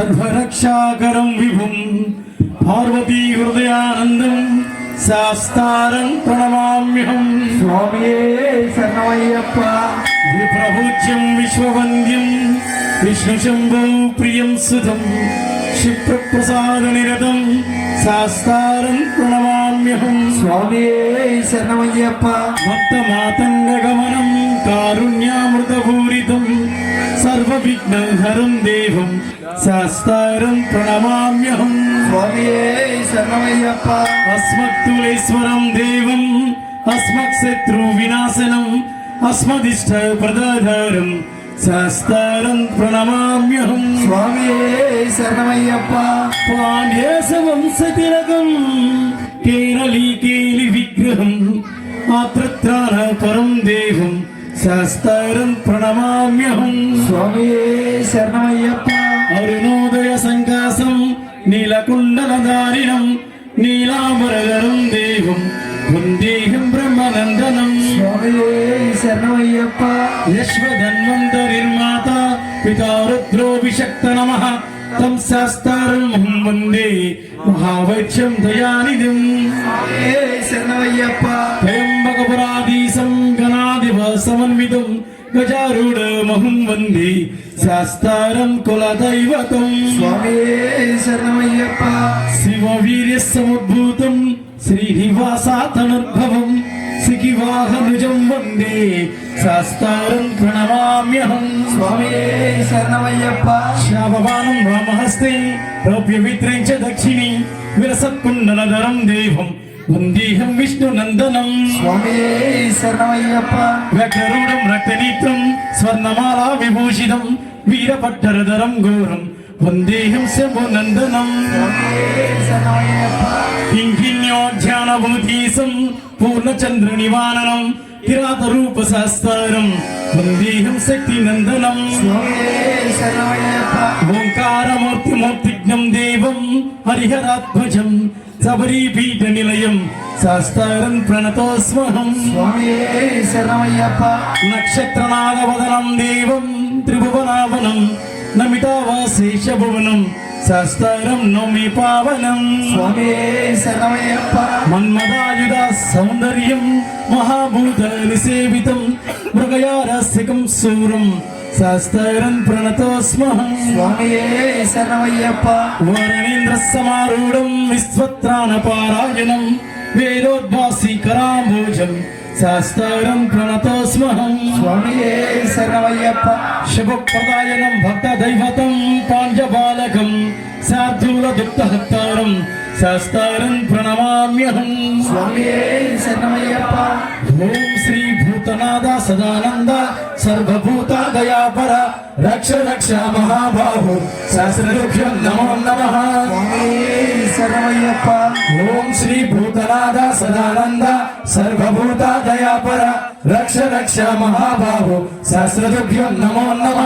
రక్షాకరం విభుం పార్వతీ హృదయానందం శాస్తారం ప్రణమామ్యహం స్వామియే శరణమయ్యప్ప విప్రభూజ్యం విశ్వవంద్యం విష్ణు శంభో ప్రియం సుతం క్షిప్రప్రసాద నిరతం శాస్తారం ప్రణమామ్యహం స్వామియే శరణమయ్యప్ప కారుణ్యామృతపూరితం సర్వవిఘ్నహరం దేవం శాస్తారం ప్రణమామ్యహం. శరణమయ్యప్ప. అస్మత్తులేశ్వరం దేవం అస్మత్ శత్రు వినాశనం అస్మదిష్ట ప్రదాధారం శాస్తారం ప్రణమామ్యహం. స్వామియే శరణమయ్యప్ప. పాండ్యసవంశతిలకం కేరళీకేలి విగ్రహం ఆత్రత్రాణ పరం దేవం శాస్తారం ప్రణమామ్యహం స్వామియే శరణమయ్యప్ప అరుణోదయ సంకాసం నీలకుండలధారిణం నీలాంబరధరం దేవం వందేహం బ్రహ్మనందనం స్వామియే శరణమయ్యప్ప యశ్వధన్వంతరిర్మాత పితారుద్రోభిషక్త నమ తం శాస్తారం అహం వందే మహావైక్ష్యం దయానిధిం సమన్వితం గజారూఢమహం వందే శాస్తారం కులదైవతం స్వామియే శరణమయ్యప్ప. శివవీర్య సముద్భూతం శ్రీనివాసాతనుర్భవం సికివాహనుజం వందే శాస్తారం ప్రణమామ్యహం. స్వామియే శరణమయ్యప్ప. శ్యామవానం వామహస్తే రౌప్య విద్రేంచ దక్షిణి విరసత్కుండలధరం దేవం വന്ദീഹം വിഷ്ണുനന്ദനം സ്വാമിയേ ശരണമയ്യപ്പ. വ്യഗ്രൂഢം രക്തനേത്രം സ്വർണമാലാ വിഭൂഷിതം വീരഭട്ടരതരം ഘോരം. വന്ദേഹം ശംഭുനന്ദനം കിങ്കിന്യോധ്യാനഭൂതീസം പൂർണചന്ദ്രനിവാരണം കിരാതരൂപസഹസ്താരം വന്ദേഹം ശക്തിനന്ദനം ഓം ఓంకారమూర్తి మూర్తిజ్ఞం దేవం హరిహరాత్మజం శబరీపీఠ నిలయం శాస్త్రం ప్రణతోస్మహం. స్వామియే శరణమయ్యప్ప. నక్షత్రనాగవదనం దేవం త్రిభువనావనం నమితావాశేషభువనం శాస్త్రం నౌమి పావనం. స్వామియే శరణమయ్యప్ప. మన్మదాయుధ సౌందర్యం మహాభూత నిసేవితం మృగయారసికం శూరం శాస్త్రం ప్రణతోస్మహం. స్వామియే శరణమయ్యప్ప. వరణేంద్ర సమారూఢం విశ్వత్రాణ పారాయణం వేదోద్వాసి కరాంబోజం శాస్త్రం ప్రణతోస్మహం. స్వామియే శరణమయ్యప్ప. శుభప్రదాయనం భక్త దైవతం పాంజబాలకం శార్దూల దుఃఖహత్తారం శాస్త్రం ప్రణమామ్యహం. స్వామియే శరణమయ్యప్ప. ఓం శ్రీ భూతనాథ సదానంద సర్వభూత దయాపర రక్ష రక్ష మహాబాహు సహస్రభ్యం నమో నమ స్వామియే ఓం శ్రీ భూతనాద సదానంద సర్వభూత దయాపర రక్ష రక్ష మహాబాహు సహస్రభ్యం నమో నమ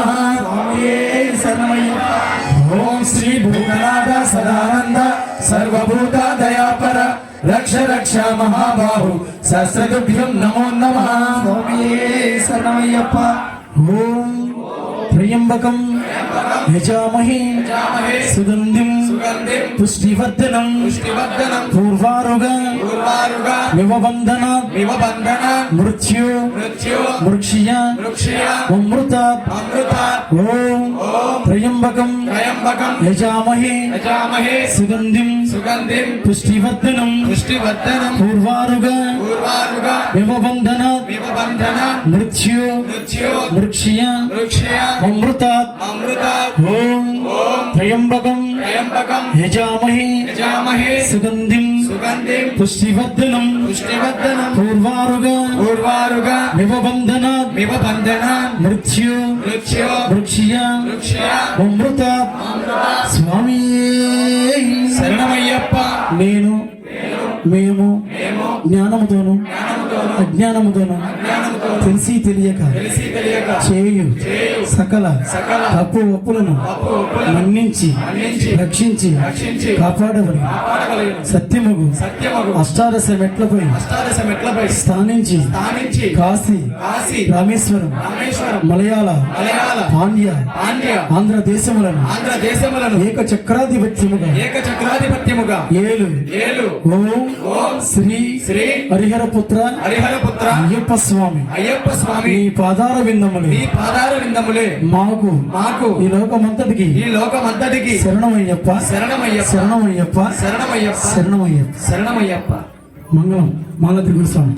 స్వామియే ఓం శ్రీ భూతనాద సదానంద సర్వభూత దయాపర రక్ష రక్ష మహాబాహు సహస్రగభ్యం నమో నమ. స్వామి శరణమయ్యప్ప. ఓం త్రయంబకం. యజామహే సుగంధిం పుష్టివర్ధనం పూర్వారుగా వివబంధన మృత్యు మృక్షియ అమృత ఓం త్రయంబకం యజామహే సుగంధిం సుగంధిం పుష్టివర్ధనం పూర్వారుగా వివబంధన మృత్యు మృత్యు మృక్షియ అమృత అమృత ఓం త్రయంబకం యజామహే యజామహే సుగంధిం సుగంధిం పుష్టివర్ధనం పూర్వారుగా పూర్వారుగా వివబంధన వివబంధన మృత్యు వృక్షియ వృక్షయ అమృత స్వామి శరణమయ్యప్ప నేను మేము జ్ఞానముతోను అజ్ఞానముతోను తెలిసి తెలియక తెలిసి తెలియక చేయు సకల సకల తప్పు ఒప్పులను మన్నించి రక్షించి కాపాడగలిగిన సత్యముగు అష్టాదశ మెట్లపై స్థానించి కాశీ రామేశ్వరం మలయాళ పాండ్య ఆంధ్ర దేశములను ఏక చక్రాధిపత్యముగా ఏక చక్రాధిపత్యముగా ఏలు ఏలు ఓం ఓం శ్రీ శ్రీ హరిహరపుత్ర హరిహరపుత్ర అయ్యప్ప స్వామి. అయ్యప్ప స్వామి. పాదార విందములు. పాదార విందములే. మాకు. మాకు. ఈ లోకమంతటికి. ఈ లోకమంతటికి. శరణమయ్యప్ప. శరణమయ్యప్ప. శరణమయ్యప్ప. శరణమయ్యప్ప. శరణమయ్యప్ప. శరణమయ్యప్ప. మంగళం. మాల త్రిగురు స్వామి